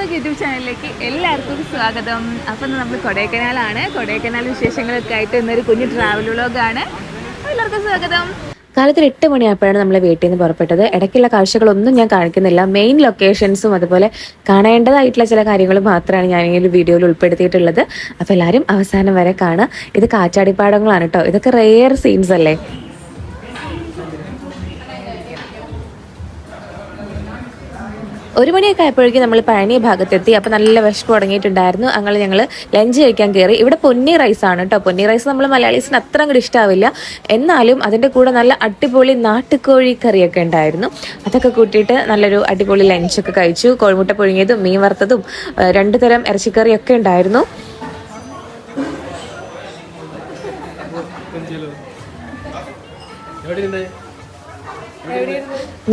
Vlog YouTube ചാനലിലേക്ക് എല്ലാവർക്കും സ്വാഗതം. അപ്പം നമ്മൾ കൊടൈക്കനാലാണ്. കൊടൈക്കനാൽ വിശേഷങ്ങളൊക്കെ ആയിട്ട് ഇന്നൊരു കുഞ്ഞു ട്രാവൽ വ്ളോഗാണ് എല്ലാവർക്കും സ്വാഗതം. കാലത്തിൽ എട്ട് മണിയായപ്പോഴാണ് നമ്മൾ വീട്ടിൽ നിന്ന് പുറപ്പെട്ടത്. ഇടയ്ക്കുള്ള കാഴ്ചകളൊന്നും ഞാൻ കാണിക്കുന്നില്ല. മെയിൻ ലൊക്കേഷൻസും അതുപോലെ കാണേണ്ടതായിട്ടുള്ള ചില കാര്യങ്ങൾ മാത്രമാണ് ഞാൻ ഈ വീഡിയോയിൽ ഉൾപ്പെടുത്തിയിട്ടുള്ളത്. അപ്പോൾ എല്ലാവരും അവസാനം വരെ കാണുക. ഇത് കാറ്റാടിപ്പാടങ്ങളാണ് കേട്ടോ. ഇതൊക്കെ റെയർ സീൻസ് അല്ലേ? ഒരു മണിയൊക്കെ ആയപ്പോഴേക്കും നമ്മൾ പഴനി ഭാഗത്തെത്തി. അപ്പോൾ നല്ല വിശപ്പ് തുടങ്ങിയിട്ടുണ്ടായിരുന്നു. അങ്ങനെ ഞങ്ങൾ ലഞ്ച് കഴിക്കാൻ കയറി. ഇവിടെ പൊന്നി റൈസ് ആണ് കേട്ടോ പൊന്നി റൈസ് നമ്മൾ മലയാളീസിന് അത്ര അങ്ങോട്ട് ഇഷ്ടാവില്ല. എന്നാലും അതിന്റെ കൂടെ നല്ല അടിപൊളി നാട്ടുകോഴി കറിയൊക്കെ ഉണ്ടായിരുന്നു. അതൊക്കെ കൂട്ടിയിട്ട് നല്ലൊരു അടിപൊളി ലഞ്ചൊക്കെ കഴിച്ചു. കോഴിമുട്ട പുഴുങ്ങിയതും മീൻ വറുത്തതും രണ്ടു തരം ഇറച്ചിക്കറിയൊക്കെ ഉണ്ടായിരുന്നു.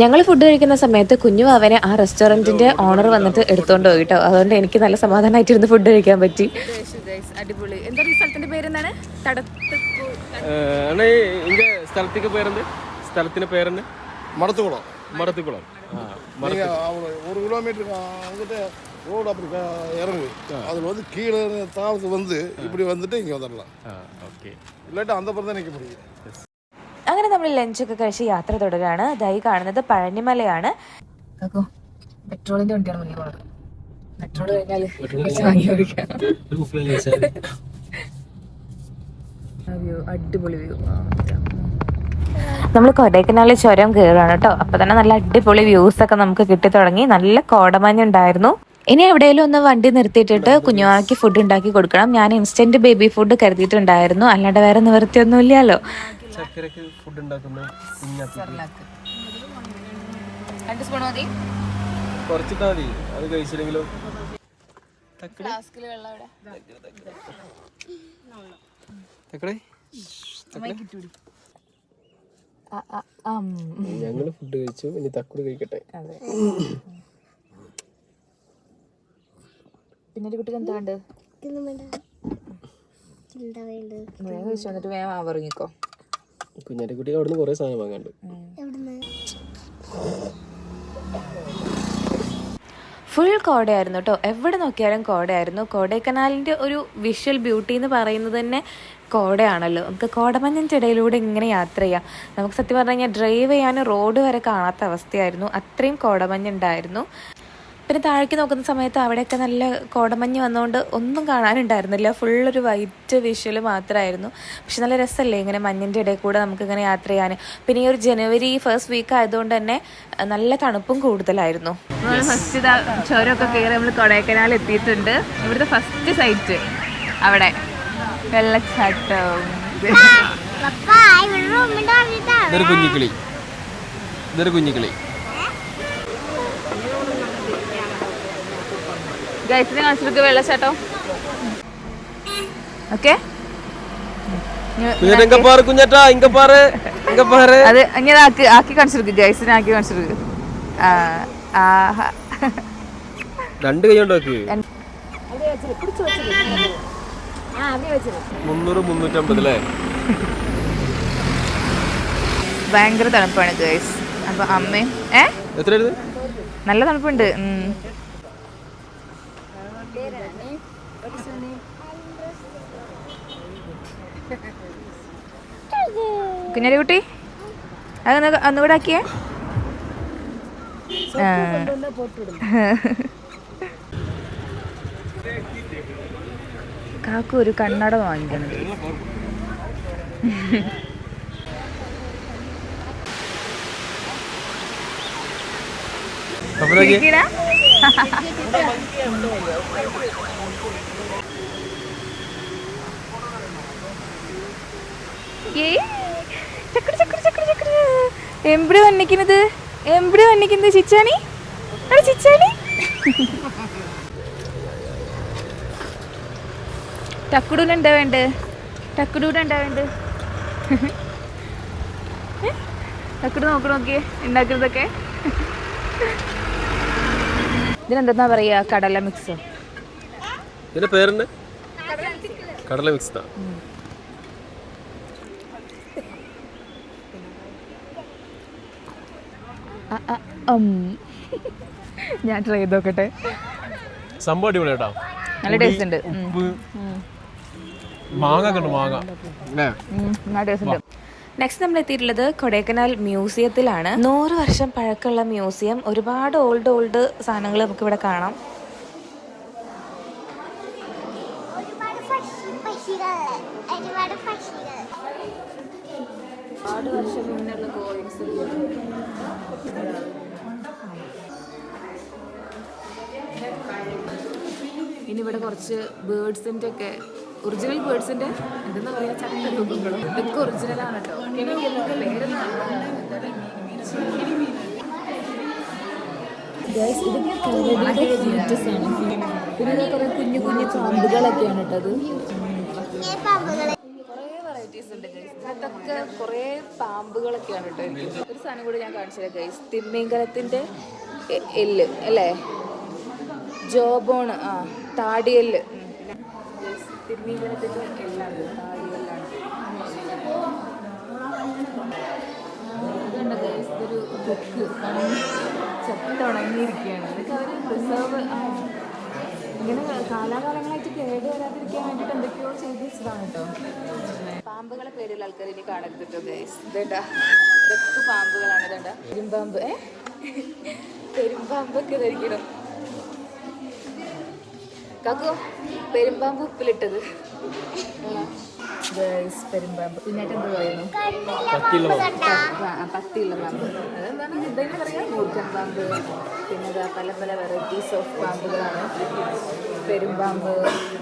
ഞങ്ങൾ ഫുഡ് കഴിക്കുന്ന സമയത്ത് കുഞ്ഞു അവനെ ആ റെസ്റ്റോറന്റിന്റെ ഓണർ വന്നിട്ട് എടുത്തോണ്ട് പോയി കേട്ടോ. അതുകൊണ്ട് എനിക്ക് നല്ല സമാധാനമായിട്ടിരുന്ന് ഫുഡ് കഴിക്കാൻ പറ്റി. അടിപൊളി എന്താ ഈ വന്ന് പേരെന്താണ് വന്നിട്ട് പേരെന്ത്? സ്ഥലത്തിന്റെ പേരെന്ത്? മടത്തുകുളം. മടത്തുകുളം. ஒரு അങ്ങനെ നമ്മൾ ലഞ്ചൊക്കെ കഴിച്ച് യാത്ര തുടരാണ് ഇതായി കാണുന്നത് പഴനിമലയാണ്. പെട്രോളിന്റെ വണ്ടിയാണ് മുന്നിൽ പോകുന്നത് പെട്രോൾ കഴിഞ്ഞാൽ അടിപൊളി വ്യൂ. നമ്മൾ കൊടൈക്കനാലിൽ ചുരം കയറുകയാണ് കേട്ടോ. അപ്പൊ തന്നെ നല്ല അടിപൊളി വ്യൂസ് ഒക്കെ നമുക്ക് കിട്ടി തുടങ്ങി. നല്ല കോടമഞ്ഞുണ്ടായിരുന്നു ഇനി എവിടെയെങ്കിലും ഒന്ന് വണ്ടി നിർത്തിയിട്ടിട്ട് കുഞ്ഞുമാക്കി ഫുഡ് ഉണ്ടാക്കി കൊടുക്കണം. ഞാൻ ഇൻസ്റ്റന്റ് ബേബി ഫുഡ് കരുതിയിട്ടുണ്ടായിരുന്നു. അല്ലാണ്ട് വേറെ നിവൃത്തിയൊന്നും ചക്കരക്ക് ഫുഡ് ഉണ്ടാക്കുന്ന രണ്ട് സ്പൂൺ മതി. കുറച്ചിട്ടാ മതി. അത് കഴിച്ചില്ലെങ്കിലോ. ഞങ്ങൾ ഫുഡ് കഴിച്ചു ഇനി തക്കുടി കഴിക്കട്ടെ. പിന്നെ കുട്ടിക്ക് എന്താ വേണ്ടത്? വേഗം കഴിച്ചു വന്നിട്ട് വേഗം ആവറിങ്ങിക്കോ കുഞ്ഞാറ്റ കുട്ടി അവിടുന്ന് കുറെ സാധനം വാങ്ങാണ്ട് ഫുൾ കോടയായിരുന്നു കേട്ടോ. എവിടെ നോക്കിയാലും കോടയായിരുന്നു. കോടൈക്കനാലിന്റെ ഒരു വിഷ്വൽ ബ്യൂട്ടി എന്ന് പറയുന്നത് തന്നെ കോടയാണല്ലോ. നമുക്ക് കോടമഞ്ഞൻ ഇടയിലൂടെ ഇങ്ങനെ യാത്ര ചെയ്യാം. നമുക്ക് സത്യം പറഞ്ഞു കഴിഞ്ഞാൽ ഡ്രൈവ് ചെയ്യാൻ റോഡ് വരെ കാണാത്ത അവസ്ഥയായിരുന്നു. അത്രയും കോടമഞ്ഞുണ്ടായിരുന്നു. പിന്നെ താഴേക്ക് നോക്കുന്ന സമയത്ത് അവിടെയൊക്കെ നല്ല കോടമഞ്ഞ് വന്നുകൊണ്ട് ഒന്നും കാണാനുണ്ടായിരുന്നില്ല. ഫുള്ളൊരു ഒരു വൈറ്റ് വിഷ്വൽ മാത്രമായിരുന്നു പക്ഷെ നല്ല രസമല്ലേ ഇങ്ങനെ മഞ്ഞിന്റെ ഇടയിൽ കൂടെ നമുക്ക് ഇങ്ങനെ യാത്ര ചെയ്യാൻ പിന്നെ ഈ ഒരു ജനുവരി ഫസ്റ്റ് വീക്ക് ആയതുകൊണ്ട് തന്നെ നല്ല തണുപ്പും കൂടുതലായിരുന്നു. നമ്മൾ ഫസ്റ്റ് ഇതാ ചുരമൊക്കെ കയറി നമ്മൾ കൊടൈക്കനാൽ എത്തിയിട്ടുണ്ട്. ഇവിടുത്തെ ഫസ്റ്റ് സൈറ്റ് അവിടെ. വെള്ളച്ചാട്ടം. ഇതൊരു കുഞ്ഞിക്കിളി. ഇതൊരു കുഞ്ഞിക്കിളി. ഗൈസിനെ കാണിച്ചിട്ട് വെള്ളച്ചാട്ടം ഓക്കെ അത് ഇങ്ങനെ ആക്കി ആക്കി ഗൈസിനെ രണ്ട് കൈ കൊണ്ട് വെക്ക് മുന്നൂറ് മുന്നൂറ്റമ്പത് അല്ലേ? ഭയങ്കര തണുപ്പാണ് ഗൈസ് അപ്പൊ അമ്മയും ഏ? എത്ര എഴുതി നല്ല തണുപ്പുണ്ട് കുഞ്ഞാലി കുട്ടി? അതൊന്ന് ഒന്നുകൂടെ ആക്കിയേ. ആ. കാക്കു ഒരു കണ്ണട വാങ്ങിക്കണം. അപ്പൊ ചക്കര, ചക്കര, ചക്കര, ചക്കര. എവിടെ വന്നിക്കുന്നത് എവിടെ വന്നിക്കുന്നത് ചിച്ചാണി? അവിടെ ചിച്ചാണി. വേണ്ടത് വേണ്ടേ? എന്താ വേണ്ടത് ടക്കുടു നോക്ക് നോക്കിയേ ഉണ്ടാക്കുന്നതൊക്കെ ഇതിനെന്താ പറയാ? കടല മിക്സ്. ഇതിന്റെ പേരെന്നെ കടല മിക്സ്. ഞാൻ ട്രൈ ചെയ്ത് നോക്കട്ടെ. സംഭവം അടിപൊളി കേട്ടോ നല്ല ടേസ്റ്റ് ഉണ്ട്. മാങ്ങ. കണ്ടു മാങ്ങ നല്ല ടേസ്റ്റ് ഉണ്ട്. നെക്സ്റ്റ് നമ്മൾ എത്തിയിട്ടുള്ളത് കൊടൈക്കനാൽ മ്യൂസിയത്തിലാണ്. നൂറ് വർഷം പഴക്കമുള്ള മ്യൂസിയം. ഒരുപാട് ഓൾഡ് ഓൾഡ് സാധനങ്ങൾ നമുക്ക് ഇവിടെ കാണാം ഒരുപാട് പക്ഷി പക്ഷികൾ ഒരുപാട് പക്ഷികൾ ഒരുപാട് വർഷം മുന്നുള്ള കോയിൻസ് ഇനി ഇവിടെ കുറച്ച് ബേർഡ്സിന്റെ ഒക്കെ ഒറിജിനൽ ബേർഡ്സിന്റെ എന്തെന്നാ പറയുക ചട്ട രൂപങ്ങളും ഇതൊക്കെ ഒറിജിനലാണ് കേട്ടോ. പേരൊന്നും പിന്നെ കുറേ കുഞ്ഞു കുഞ്ഞു പാമ്പുകളൊക്കെയാണ് കേട്ടത് വെറൈറ്റീസ് ഉണ്ട് ഗൈസ് ഇതിനകത്തൊക്കെ കുറേ പാമ്പുകളൊക്കെയാണ് കേട്ടോ എനിക്ക് ഒരു സാധനം കൂടി ഞാൻ കാണിച്ചില്ല ഗൈസ് തിമ്മിങ്കലത്തിന്റെ എല്ല് അല്ലേ? ജോബോണ് ആ. ആ ഇങ്ങനെ കാലാകാലങ്ങളായിട്ട് കേട് വരാതിരിക്കാൻ വേണ്ടിയിട്ട് എന്തൊക്കെയോ ചെയ്ത് വെച്ചതാണ് കേട്ടോ പാമ്പുകളെ പേരുള്ള ആൾക്കാർ ഇനി കാണരുത് ഗൈസ് ഇതേട്ടാ പാമ്പുകളാണ് ഇതേട്ടാ പെരുമ്പാമ്പ് ഏ? പെരുമ്പാമ്പൊക്കെ ധരിക്കണം. കാക്കോ പെരുമ്പാമ്പ് ഉപ്പിലിട്ടത്. പെരുമ്പാമ്പ്. പിന്നായിട്ട് എന്ത് പറയുന്നു? പത്തിയുള്ള ആ, ആ, പത്തിയുള്ള പാമ്പ്. അതെന്താണ്? എന്തായാലും പറയാ. മൂർഖൻ പാമ്പ് പിന്നെ പല പല വെറൈറ്റീസ് ഓഫ് പാമ്പുകളാണ്. പെരുമ്പാമ്പ്.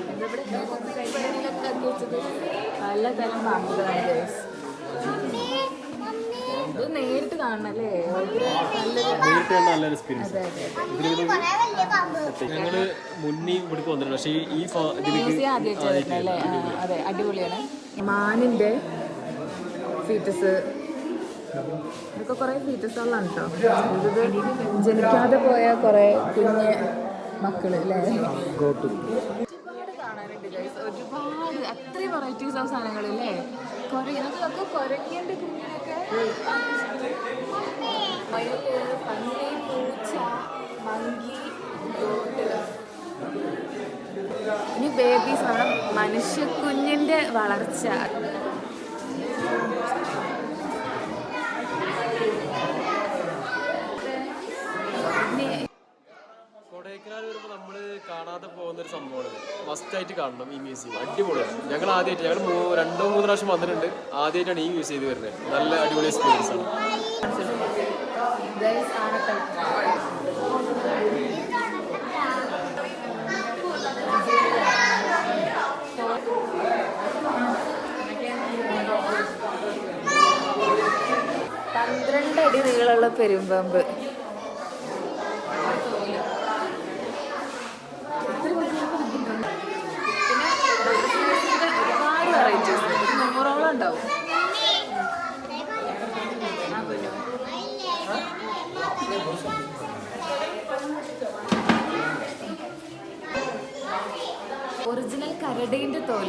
പല ഇവിടെ വെച്ചത് പലതരം പാമ്പുകളാണ് ഗൈസ് ഇത് നേരിട്ട് കാണണല്ലേ? നേരിട്ട് കണ്ട നല്ലൊരു എക്സ്പീരിയൻസ് ഞങ്ങൾ മുന്നേ ഇവിടേക്ക് വന്നിട്ടുണ്ട്. പക്ഷേ ഈ മ്യൂസിയം ആദ്യമായിട്ട് വരുന്നത്. അല്ലേ അതെ അടിപൊളിയാണ്. മാനിന്റെ ഫീറ്റസ്. ഇതൊക്കെ കുറേ ഫീറ്റസുകളാണ് കേട്ടോ ജനിക്കാതെ പോയ കുറേ കുഞ്ഞ് മക്കൾ അല്ലേ? ഒരുപാട് കാണാനുണ്ട് ഗൈസ് ഒരുപാട് അത്രയും വെറൈറ്റീസ് ഓഫ് സാധനങ്ങൾ അല്ലേ? കുറെ ഇതൊക്കെ കുരങ്ങേന്റെ കുഞ്ഞിനൊക്കെ മയിൽ പന്നി പൂച്ച മങ്കി ഇനി ബേബീസ് നമ്മുടെ മനുഷ്യ കുഞ്ഞിന്റെ വളർച്ച. കൊടൈക്കനാൽ വരുമ്പോൾ നമ്മൾ കാണാതെ പോകുന്ന ഒരു സംഭവമാണ് മസ്റ്റ് ആയിട്ട് കാണണം ഈ മ്യൂസിയം അടിപൊളിയാണ്. ഞങ്ങൾ ആദ്യമായിട്ട് ഞങ്ങൾ രണ്ടോ മൂന്ന് പ്രാവശ്യം വന്നിട്ടുണ്ട്. ആദ്യമായിട്ടാണ് ഈ മ്യൂസിയം ചെയ്ത് വരുന്നത്. നല്ല അടിപൊളി എക്സ്പീരിയൻസ് ആണ്. പന്ത്രണ്ട് അടി നീളമുള്ള പെരുമ്പാമ്പ് പിന്നെ ബട്ടർഫ്ലൈസിന്റെ ഒരുപാട് വെറൈറ്റീസ് നൂറോളം ഉണ്ടാവും. ഒറിജിനൽ കരടീന്റെ തോൽ.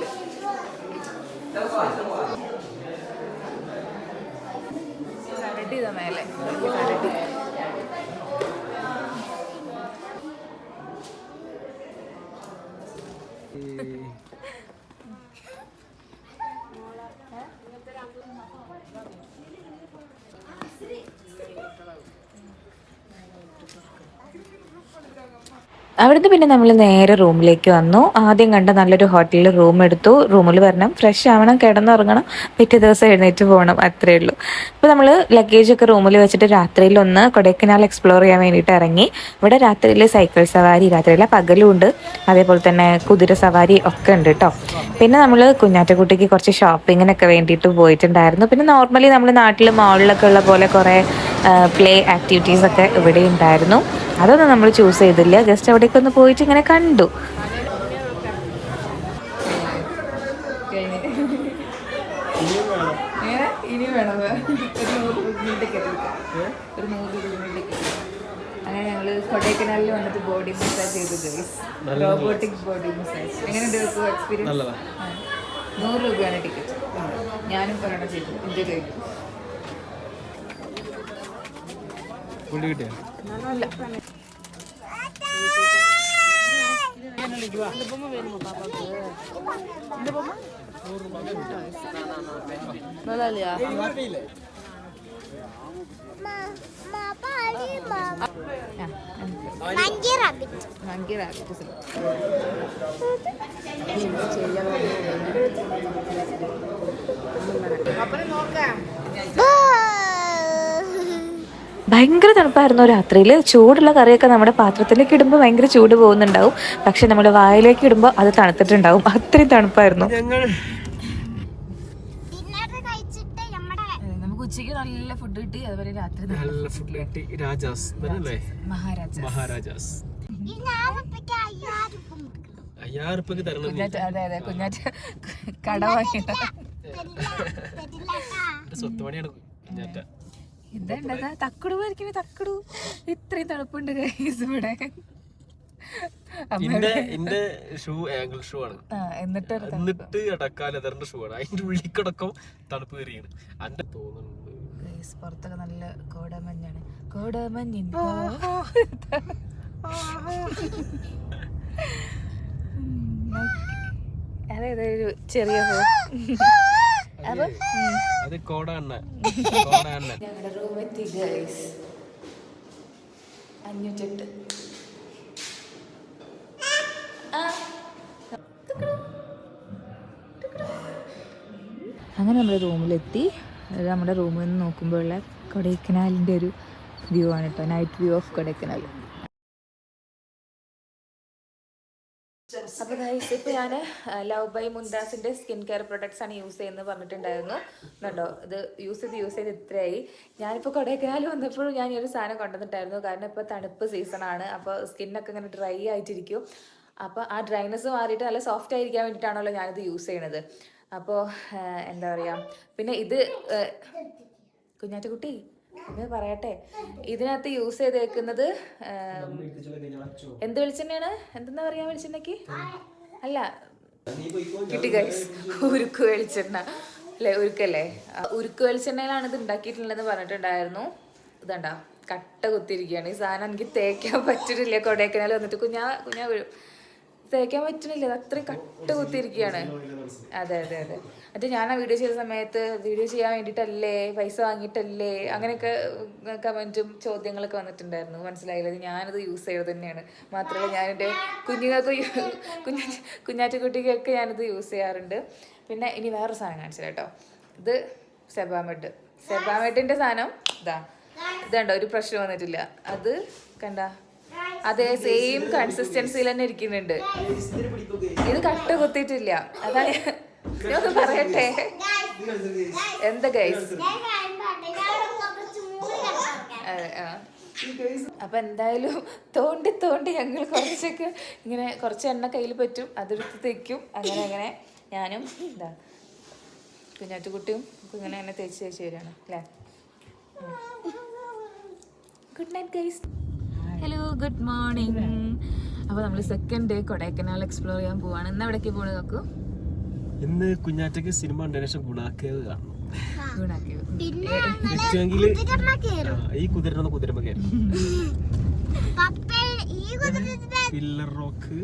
കരടി ഇതാ മേലെ. അവിടുന്ന് പിന്നെ നമ്മൾ നേരെ റൂമിലേക്ക് വന്നു. ആദ്യം കണ്ട നല്ലൊരു ഹോട്ടലിൽ റൂം എടുത്തു. റൂമിൽ വരണം. ഫ്രഷ് ആവണം കിടന്നുറങ്ങണം. പിറ്റേ ദിവസം എഴുന്നേറ്റ് പോകണം അത്രേ ഉള്ളൂ. അപ്പോൾ നമ്മൾ ലഗേജ് ഒക്കെ റൂമിൽ വെച്ചിട്ട് രാത്രിയിൽ ഒന്ന് കൊടൈക്കനാൽ എക്സ്പ്ലോർ ചെയ്യാൻ വേണ്ടിയിട്ട് ഇറങ്ങി. ഇവിടെ രാത്രിയിൽ സൈക്കിൾ സവാരി രാത്രിയിലെ പകലും ഉണ്ട്. അതേപോലെ തന്നെ കുതിര സവാരി ഒക്കെ ഉണ്ട് കേട്ടോ പിന്നെ നമ്മൾ കുഞ്ഞാറ്റക്കുട്ടിക്ക് കുറച്ച് ഷോപ്പിങ്ങിനൊക്കെ വേണ്ടിയിട്ട് പോയിട്ടുണ്ടായിരുന്നു. പിന്നെ നോർമലി നമ്മൾ നാട്ടിൽ മാളിലൊക്കെ ഉള്ള പോലെ കുറേ പ്ലേ ആക്ടിവിറ്റീസ് ഒക്കെ ഇവിടെ ഉണ്ടായിരുന്നു. അതൊന്നും നമ്മൾ ചൂസ് ചെയ്തില്ല. ജസ്റ്റ് അവിടേക്ക് ഒന്ന് പോയിട്ട് ഇങ്ങനെ കണ്ടു ഇനി വേണം. ഒരു നൂറ് രൂപ ടിക്കറ്റ് ഒരു നൂറ് രൂപ ടിക്കറ്റ് അങ്ങനെ ഞങ്ങൾ കൊടൈക്കനാലിൽ വന്നിട്ട് ബോഡി മസാജ് ചെയ്തു റോബോട്ടിക് ബോഡി മസാജ്. എങ്ങനെയുണ്ട് എക്സ്പീരിയൻസ് നൂറ് രൂപയാണ് ടിക്കറ്റ്. ഞാനും പറയണം ചെയ്തു. എന്റെ കഴിഞ്ഞു. നല്ല മങ്കി റാബിറ്റ്. മങ്കി റാബിറ്റ് ഭയങ്കര തണുപ്പായിരുന്നു രാത്രിയിൽ ചൂടുള്ള കറിയൊക്കെ നമ്മുടെ പാത്രത്തിലേക്ക് ഇടുമ്പോൾ ഭയങ്കര ചൂട് പോകുന്നുണ്ടാവും. പക്ഷെ നമ്മുടെ വായിലേക്ക് ഇടുമ്പോൾ അത് തണുത്തിട്ടുണ്ടാവും. അത്രയും തണുപ്പായിരുന്നു. ഞങ്ങൾ ഡിന്നർ കഴിച്ചിട്ട് നമ്മുടെ നമുക്ക് ഉച്ചയ്ക്ക് നല്ല ഫുഡ് കിട്ടി. അതുപോലെ രാത്രി നല്ല ഫുഡ് കിട്ടി. രാജാസ് മഹാരാജാസ്. മുക്കണം അയ്യായിരം തരണം കുഞ്ഞാറ്റ അതെ അതെ കുഞ്ഞാറ്റ കട എന്റെ സ്വത്ത് പണിയാണ് കുഞ്ഞാറ്റ. ഇതെന്താ തക്കടു വരയ്ക്കണേ തക്കടു. ഇത്രയും തണുപ്പുണ്ട് ഗൈസ് ഇവിടെ. ഇന്റെ ഷൂ ആംഗിൾ ഷൂ ആണ്. എന്നിട്ട് എന്നിട്ട് അടക്കാൻ ലെതറിന്റെ ഷൂ ആണ്. അതിന്റെ ഉള്ളിക്കടക്കം തണുപ്പ് കയറിയാണ് അന്റെ തോന്നുന്നുണ്ട്. പുറത്തൊക്കെ നല്ല കോടമഞ്ഞാണ്. കോടമഞ്ഞിൻ അതെ അതെ ഒരു ചെറിയ അത് കോട അണ്ണ കോട അണ്ണ ഞങ്ങളുടെ റൂമെത്തി ഗൈസ് അഞ്ഞൂറ്റെട്ട്. അങ്ങനെ നമ്മുടെ റൂമിലെത്തി. അത് നമ്മുടെ റൂമിൽ നിന്ന് നോക്കുമ്പോഴുള്ള കൊടൈക്കനാലിന്റെ ഒരു വ്യൂ ആണ് കേട്ടോ നൈറ്റ് വ്യൂ ഓഫ് കൊടൈക്കനാൽ. അപ്പോൾ ഗൈസ് ഇപ്പോൾ ഞാൻ ലവ് ബൈ മുന്താസിന്റെ സ്കിൻ കെയർ പ്രൊഡക്ട്സ് ആണ് യൂസ് ചെയ്യുന്നത് പറഞ്ഞിട്ടുണ്ടായിരുന്നു. കണ്ടോ? ഇത് യൂസ് ചെയ്ത് യൂസ് ചെയ്ത് ഇത്രയായി. ഞാനിപ്പോൾ കൊടൈക്കനാൽ വന്നപ്പോഴും ഞാൻ ഈ ഒരു സാധനം കൊണ്ടുവന്നിട്ടായിരുന്നു. കാരണം ഇപ്പോൾ തണുപ്പ് സീസണാണ് അപ്പോൾ സ്കിന്നൊക്കെ ഇങ്ങനെ ഡ്രൈ ആയിട്ടിരിക്കും. അപ്പോൾ ആ ഡ്രൈനെസ് മാറിയിട്ട് നല്ല സോഫ്റ്റ് ആയിരിക്കാൻ വേണ്ടിയിട്ടാണല്ലോ ഞാനിത് യൂസ് ചെയ്യണത്. അപ്പോൾ എന്താ പറയുക പിന്നെ ഇത് കുഞ്ഞാറ്റ കുഞ്ഞാറ്റക്കുട്ടി? ഇത് പറയട്ടെ. ഇതിനകത്ത് യൂസ് ചെയ്തേക്കുന്നത് എന്ത് വെളിച്ചെണ്ണയാണ്? എന്തെന്നാ പറയാ വെളിച്ചെണ്ണക്ക് അല്ല കിട്ടി ഗൈസ് ഉരുക്ക് വെളിച്ചെണ്ണ. അല്ലേ ഉരുക്കല്ലേ? ഉരുക്ക് വെളിച്ചെണ്ണയിലാണ് ഇത് ഉണ്ടാക്കിയിട്ടുള്ളതെന്ന് പറഞ്ഞിട്ടുണ്ടായിരുന്നു. ഇതണ്ട കട്ട കുത്തിരിക്കുകയാണ് ഈ സാധനം എനിക്ക് തേക്കാൻ പറ്റില്ല കൊടൈക്കനാൽ വന്നിട്ട് കുഞ്ഞാ കുഞ്ഞാ വീഴും. തേക്കാൻ പറ്റുന്നില്ല. അത് അത്രയും കട്ട് കുത്തിയിരിക്കുകയാണ്. അതെ അതെ അതെ. എന്നിട്ട് ഞാൻ ആ വീഡിയോ ചെയ്ത സമയത്ത് വീഡിയോ ചെയ്യാൻ വേണ്ടിയിട്ടല്ലേ പൈസ വാങ്ങിയിട്ടല്ലേ അങ്ങനെയൊക്കെ കമന്റും ചോദ്യങ്ങളൊക്കെ വന്നിട്ടുണ്ടായിരുന്നു. മനസ്സിലായില്ല? ഞാനത് യൂസ് ചെയ്തത് തന്നെയാണ്. മാത്രമല്ല ഞാൻ എന്റെ കുഞ്ഞുങ്ങൾക്ക് കുഞ്ഞാ കുഞ്ഞാറ്റക്കുട്ടിക്കൊക്കെ ഞാനിത് യൂസ് ചെയ്യാറുണ്ട്. പിന്നെ ഇനി വേറൊരു സാധനം കാണിച്ചു കേട്ടോ. ഇത് സെബാമെഡ്. സെബാമെഡിന്റെ സാധനം ഇതാ. ഇതുണ്ടോ? ഒരു പ്രശ്നം വന്നിട്ടില്ല. അത് കണ്ട? അതെ സെയിം കൺസിസ്റ്റൻസിയിൽ തന്നെ ഇരിക്കുന്നുണ്ട്. ഇത് കട്ട കുത്തിയിട്ടില്ല. അതായത് ഞാൻ പറയട്ടെ? എന്താ ഗൈസ് അതെ അപ്പൊ എന്തായാലും തോണ്ടി തോണ്ടി ഞങ്ങൾ കുറച്ചൊക്കെ ഇങ്ങനെ കുറച്ച് എണ്ണ കയ്യിൽ പറ്റും അതെടുത്ത് തേക്കും. അങ്ങനെ അങ്ങനെ. ഞാനും എന്താ കുഞ്ഞാറ്റുകുട്ടിയും ഇങ്ങനെ അങ്ങനെ തേച്ച് തേച്ച് വരികയാണ് അല്ലേ? Good night guys hello good morning അപ്പോൾ നമ്മൾ സെക്കൻഡ് ഡേ കൊടൈക്കനാൽ എക്സ്പ്ലോർ ചെയ്യാൻ പോവാണ്. ഇന്ന് എവിടേക്ക് പോണ് നോക്കൂ ഇന്ന് കുഞ്ഞാറ്റക്ക് സിനിമ കണ്ടതിന് ശേഷം ഗുണാക്കേവ് കാണണം. ഈ കുതിരന്ന് കുതിരമ്മ കയറി പില്ലർ റോക്ക്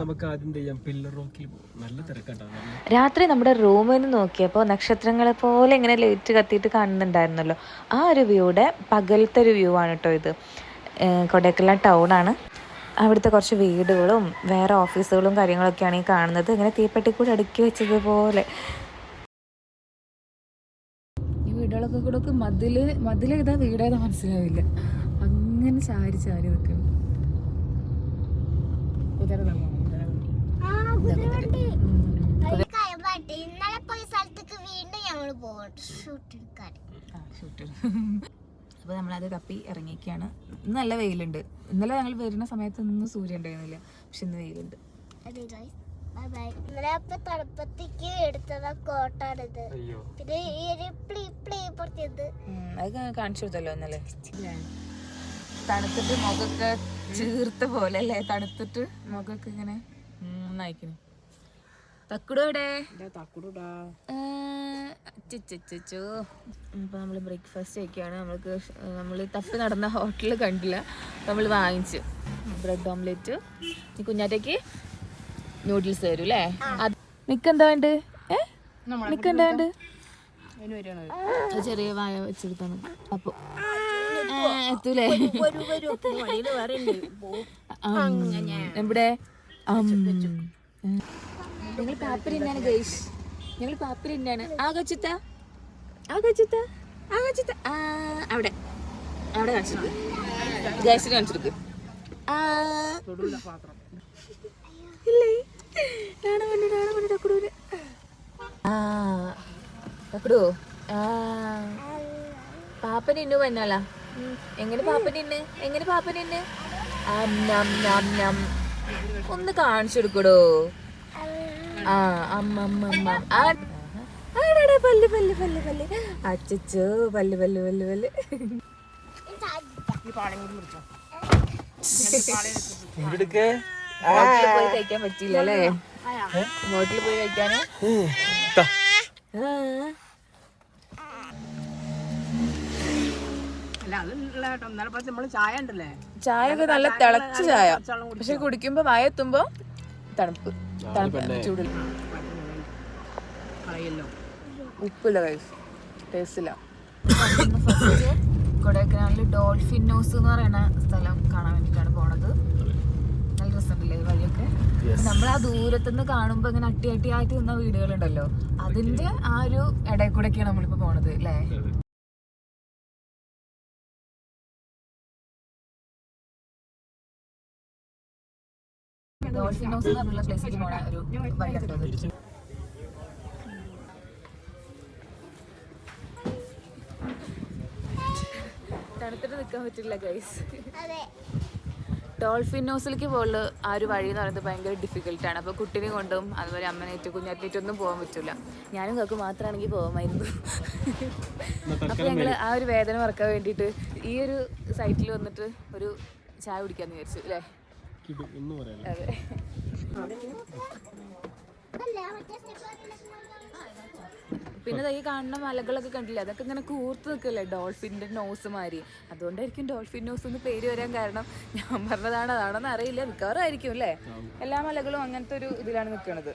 നമുക്ക് ആദ്യം ചെയ്യാം പില്ലർ റോക്കിൽ നല്ല തിരക്കാട്ടോ. രാത്രി നമ്മുടെ റൂമിൽ നിന്ന് നോക്കിയപ്പോൾ നക്ഷത്രങ്ങളെ പോലെ ഇങ്ങനെ ലൈറ്റ് കത്തിയിട്ട് കാണുന്നുണ്ടായിരുന്നല്ലോ. ആ ഒരു വ്യൂയുടെ പകലത്തെ ഒരു വ്യൂ ആണ് കേട്ടോ ഇത്. ഏഹ് കൊടൈക്കനാൽ ടൗൺ ആണ്. അവിടുത്തെ കുറച്ച് വീടുകളും വേറെ ഓഫീസുകളും കാര്യങ്ങളൊക്കെയാണ് ഈ കാണുന്നത്. ഇങ്ങനെ തീപ്പെട്ടി കൂടി അടുക്കി വെച്ചതുപോലെ. ഈ വീടുകളൊക്കെ കൂടെ ഒക്കെ മതിൽ മതിലേതാ വീടേതാ മനസ്സിലാവില്ല അങ്ങനെ ചാരി ചാരി നിൽക്കുന്നു ഇന്നലെ പോയ സ്ഥലത്തേക്ക് വീണ്ടും ഞങ്ങൾ ഷൂട്ട് എടുക്കാൻ ആ ഷൂട്ട്. അപ്പോൾ നമ്മളത് തപ്പി ഇറങ്ങിയൊക്കെയാണ് ഇന്ന് നല്ല വെയിലുണ്ട്. ഇന്നലെ ഞങ്ങൾ വരുന്ന സമയത്ത് ഒന്നും സൂര്യൻ ഉണ്ടായിരുന്നില്ല. പക്ഷെ ഇന്ന് വെയിലുണ്ട്. ബൈ ബൈ ഇന്നലെ അപ്പൊ തണുപ്പത്തേക്ക് എടുത്തത് കോട്ടാണിത്. അയ്യോ. പിന്നെ ഈ ഒരു പ്ലീ പ്ലീ പൊട്ടിയത്. അത് കാണിച്ചു കൊടുത്തല്ലോ ഇന്നലെ. തണുത്തിട്ട് മുഖമൊക്കെ ചീർത്ത പോലെ അല്ലേ? തണുത്തിട്ട് മുഖമൊക്കെ ഇങ്ങനെ നന്നായിക്കുന്നു തക്കുടോടെ. ഇപ്പൊ നമ്മൾ ബ്രേക്ക്ഫാസ്റ്റ് കഴിക്കുകയാണ് നമ്മൾക്ക് നമ്മൾ തപ്പി നടന്ന ഹോട്ടലിൽ കണ്ടില്ല. നമ്മൾ വാങ്ങിച്ചു. Bread omelette. ഈ കുഞ്ഞാറ്റയ്ക്ക് നൂഡിൽസ് തരും അല്ലേ? നിക്കെന്താ വേണ്ട? ഏ? നിക്കെന്താ വേണ്ട? അത് ചെറിയ വായ വെച്ചെടുത്താണ് അപ്പൊ എത്തൂലേ? എവിടെ? ഞങ്ങൾ പാപ്പരിന്നാണ് ഗൈസ് ഞങ്ങൾ പാപ്പരിന്നാണ് ആകച്ചിത്ത ആകച്ചിത്ത ആകച്ചിത്ത അവിടെ. അവിടെ കാണിച്ചിട്ട്. ഗൈസിന് കാണിച്ചിട്ട്. ഇല്ലേ? ആ ആ. പാപ്പന് ഇന്നു പന്നോളാ എങ്ങനെ പാപ്പന് ഇന്ന് എങ്ങനെ പാപ്പന് ഇന്ന് ആം നം നം നം. ഒന്ന് കാണിച്ചു കൊടുക്കടോ. ആ അമ്മ അമ്മ അമ്മ ആടാടാ പല്ല് പല്ല് പല്ല് പല്ല്. അച്ചച്ചോ പല്ല് പല്ല് പല്ല് പല്ല്. ഹോട്ടലിൽ പോയി കഴിക്കാൻ പറ്റിയില്ല അല്ലേ? ഹോട്ടലിൽ പോയി കഴിക്കാന്? ചായ ഒക്കെ നല്ല തിളച്ച ചായ. പക്ഷെ കുടിക്കുമ്പോ വായെത്തുമ്പോ തണുപ്പ്. തണുപ്പ് ചൂടില്ല ഉപ്പില്ല കൈസ് ടേസ്റ്റില്ല കൊടൈക്കനാലിൽ ഡോൾഫിൻ നോസ് എന്ന് പറയുന്ന സ്ഥലം കാണാൻ വേണ്ടിയിട്ടാണ് പോണത്. നല്ല രസമുണ്ടല്ലേ ഈ വഴിയൊക്കെ? നമ്മൾ ആ ദൂരത്തുനിന്ന് കാണുമ്പോ ഇങ്ങനെ അട്ടി അട്ടി ആയിട്ട് നിന്ന വീടുകളുണ്ടല്ലോ. അതിന്റെ ആ ഒരു ഇടയിൽ കൂടെയൊക്കെയാണ് നമ്മളിപ്പോ പോണത് അല്ലേ? ഡോൾഫിൻ ഹൗസ് എന്ന് പറഞ്ഞുള്ള പ്ലേസിലേക്ക് പോണ ഒരു വഴിയാട്ടോ അത്. തണുത്തിട്ട് നിൽക്കാൻ പറ്റില്ല ഗൈസ് അതെ. ഡോൾഫിൻ ഹൗസിലേക്ക് പോകുള്ള ആ ഒരു വഴി എന്ന് പറയുന്നത് ഭയങ്കര ഡിഫിക്കൽട്ടാണ് അപ്പോൾ കുട്ടിനെ കൊണ്ടും അതുപോലെ അമ്മനേറ്റ് കുഞ്ഞാറ്റേറ്റൊന്നും പോകാൻ പറ്റില്ല ഞാനും കാക്കും മാത്രമാണെങ്കിൽ പോകാമായിരുന്നു അപ്പോൾ ഞങ്ങൾ ആ ഒരു വേദന മറക്കാൻ വേണ്ടിയിട്ട് ഈ ഒരു സൈറ്റിൽ വന്നിട്ട് ഒരു ചായ കുടിക്കാമെന്ന് വിചാരിച്ചു അല്ലേ ഒന്നും എന്ന് അതെ. അല്ല മറ്റേ സ്റ്റെപ്പ് പിന്നെ ദാ ഈ കാണുന്ന മലകളൊക്കെ കണ്ടില്ലേ? അതൊക്കെ ഇങ്ങനെ കൂർത്ത് നിൽക്കല്ലേ? ഡോൾഫിന്റെ നോസ് മാതിരി. അതുകൊണ്ടായിരിക്കും ഡോൾഫിൻ നോസ് എന്ന് പേര് വരാൻ കാരണം ഞാൻ പറഞ്ഞതാണ്. അതാണെന്ന് അറിയില്ല. മിക്കവാറും ആയിരിക്കും അല്ലേ? എല്ലാ മലകളും അങ്ങനത്തെ ഒരു ഇതിലാണ് നിൽക്കുന്നത്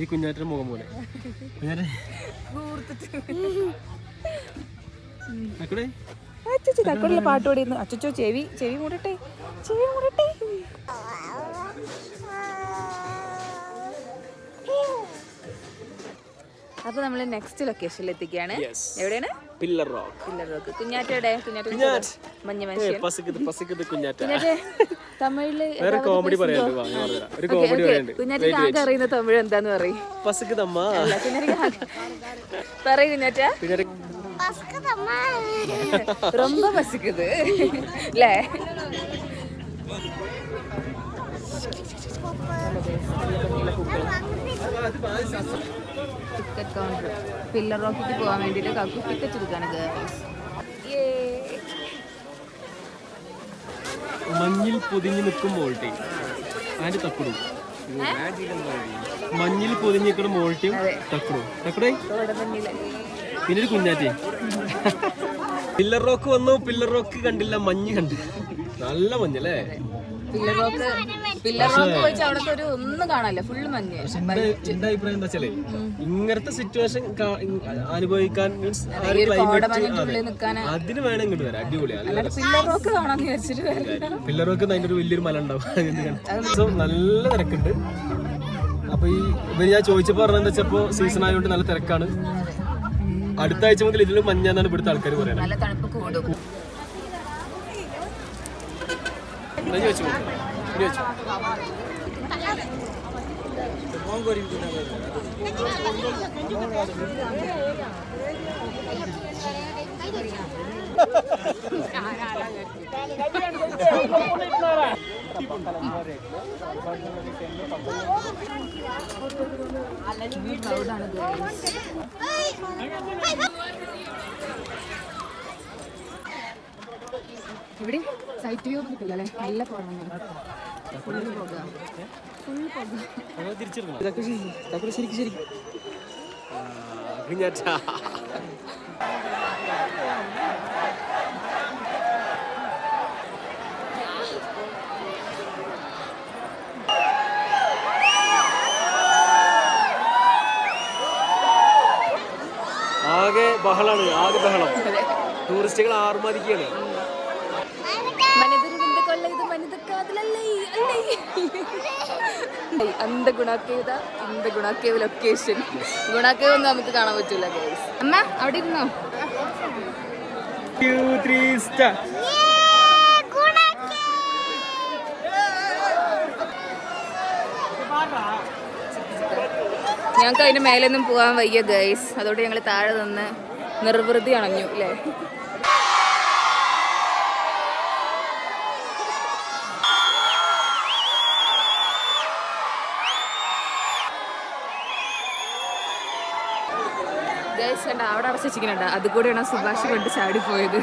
ഈ കുഞ്ഞാറ്റ മുഖം പോലെ. കൂർത്തിട്ട്. പാട്ട് പാടിയിരുന്നു. അച്ചോ ചെവി ചെവി മൂടട്ടെ? ചെവി മൂടട്ടെ? അപ്പൊ നമ്മൾ നെക്സ്റ്റ് ലൊക്കേഷനിൽ എത്തിക്കുകയാണ് എവിടെയാണ് പില്ലർ റോക്ക് പില്ലർ റോക്ക് കുഞ്ഞാറ്റയുടെ കുഞ്ഞാറ്റ മഞ്ഞ മനുഷ്യൻ പസിക്കത് പസിക്കത് കുഞ്ഞാറ്റ കുഞ്ഞാറ്റെ തമിഴില് വേറെ കോമഡി പറയാനുണ്ട് വാ, ഞാൻ പറഞ്ഞുതരാം. ഒരു കോമഡി പറയാനുണ്ട് കുഞ്ഞാറ്റയ്ക്ക് ആകെ അറിയുന്ന തമിഴ് എന്താന്ന് പറയും പസിക്കതമ്മ അല്ല കുഞ്ഞാറ്റയ്ക്ക് ആകെ പറയും കുഞ്ഞാറ്റ കുഞ്ഞാറ്റ പസ്കതമ്മ ரொம்ப பசிக்குது இல்ல ടിക്കറ്റ് കൗണ്ടർ പില്ലർ റോക്കിക്ക് പോകാൻ വേണ്ടിയിട്ട് കാക്കു ടിക്കറ്റ് എടുക്കാണ് മഞ്ഞിൽ പൊതിഞ്ഞു നിൽക്കും മോൾട്ടി അതിന്റെ തക്കുടു. മഞ്ഞിൽ പൊതിഞ്ഞു നിൽക്കുന്ന മോൾട്ടിയും തക്കുടു. തക്കുടേ. പിന്നെ ഒരു കുഞ്ഞാറ്റേ. പില്ലർ റോക്ക് വന്നു. പില്ലർ റോക്ക് കണ്ടില്ല. മഞ്ഞ് കണ്ട്. നല്ല മഞ്ഞല്ലേ? പില്ലർ റോക്ക് പില്ലർ റോക്ക് പോയിച്ച് അവിടത്തെ ഒരു ഒന്നും കാണാനില്ല. ഫുള്ള് മഞ്ഞ്. പക്ഷെ എന്റെ എന്റെ അഭിപ്രായം എന്താ വെച്ചാലേ ഇങ്ങനത്തെ സിറ്റുവേഷൻ അനുഭവിക്കാൻ മീൻസ് ആ ഒരു അതിന് വേണം ഇങ്ങോട്ട് വരാം അടിപൊളിയാണ് അല്ലാണ്ട് പില്ലർ റോക്ക് കാണാന്ന് വിചാരിച്ചിട്ട് വരില്ല. പില്ലർ അതിന്റെ ഒരു വലിയൊരു മല ഉണ്ടാവും. So, നല്ല തിരക്കുണ്ട്. അപ്പൊ ഈ ഇവർ ഞാൻ ചോദിച്ചപ്പോ പറഞ്ഞെന്താ വെച്ചപ്പോ സീസൺ ആയതുകൊണ്ട് നല്ല തിരക്കാണ്. അടുത്ത ആഴ്ച മുതൽ ഇതിലും മഞ്ഞാന്നാണ് ഇവിടുത്തെ ആൾക്കാർ പറയുന്നത് നല്ല തണുപ്പ് കൂടും. ചോദിച്ചു लिएछ महँगो रिम्टु Hey! ഇവിടെ സൈറ്റ് വ്യൂ കിട്ടില്ല അല്ലേ? നല്ല പോകണം തിരിച്ചെടുക്കണം. ഇതൊക്കെ ശരി ഇതൊക്കെ ശരിക്കും ശരിക്കും. ആകെ ബഹളാണ് ആകെ ബഹളം. ടൂറിസ്റ്റുകൾ ആർമാദിക്കുകയാണ്. അന്ത ഗുണാക്കേവത ഇന്ത ഗുണാക്കേവ് ലൊക്കേഷൻ ഗുണാക്കേവ് ഒന്നും നമുക്ക് കാണാൻ പറ്റൂല ഗൈസ് അമ്മ അവിടെ ഇരുന്നോ? ഞങ്ങൾക്ക് അതിന്റെ മേലൊന്നും പോകാൻ വയ്യ ഗൈസ് അതോടെ ഞങ്ങൾ താഴെ നിന്ന് നിർവൃതി അണഞ്ഞു അല്ലേ? കണ്ട അവിടെ അടച്ചു വെച്ചിരിക്കുന്നുണ്ട് അത് കൂടെയാണ് സുഭാഷ് കൊണ്ട് ചാടിപ്പോയത് പോയത്.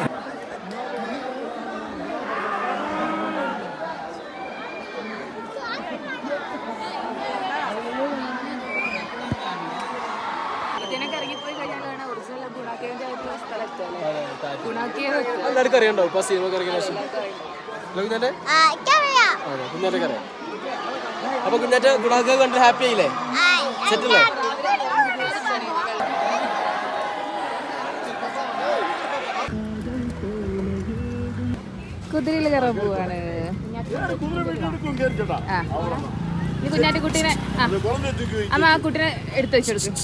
എല്ലാവർക്കും അറിയണ്ടോ ഇപ്പൊ സിനിമ ആ കുഞ്ഞാറ്റ ഗുണാക്ക കണ്ട് ഹാപ്പി ആയില്ലേ? സെറ്റല്ലേ കുതിരയിൽ കയറാൻ പോവാണ്. ഈ കുഞ്ഞാറ്റി കുട്ടീനെ ആ. അമ്മ ആ കുട്ടീനെ എടുത്തു വെച്ചെടുക്കും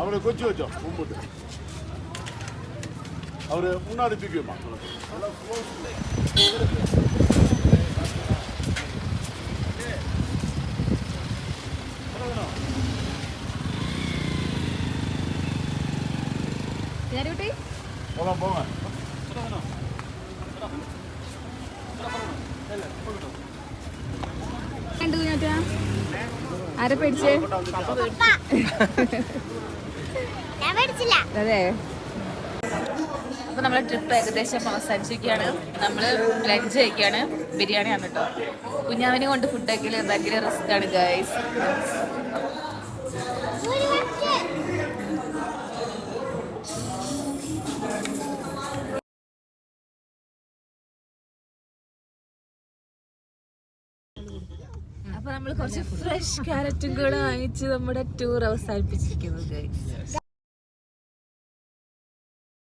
അവരെ കൊച്ചു വെച്ചോ മുമ്പോട്ട് അവർ മുന്നാടി തൂക്കിയമ്മ കുഞ്ഞാറ്റി കുട്ടി പോകാം പോകാം കുഞ്ഞാറ്റ ആരെ പേടിച്ചേ? അതെ. അപ്പൊ നമ്മളെ ട്രിപ്പ് ഏകദേശം അവസാനിച്ചിരിക്കുകയാണ്. നമ്മൾ ലഞ്ച് കഴിക്കാണ് ബിരിയാണിയാണ് കേട്ടോ. കുഞ്ഞാവിനെ കൊണ്ട് ഫുഡ് ആക്കിയാൽ ഭയങ്കര റിസ്ക് ആണ് ഗൈസ് നമ്മൾ കുറച്ച് ഫ്രഷ് കാരറ്റും കൂടെ വാങ്ങിച്ച് നമ്മുടെ ടൂർ അവസാനിപ്പിച്ചിരിക്കുന്നത്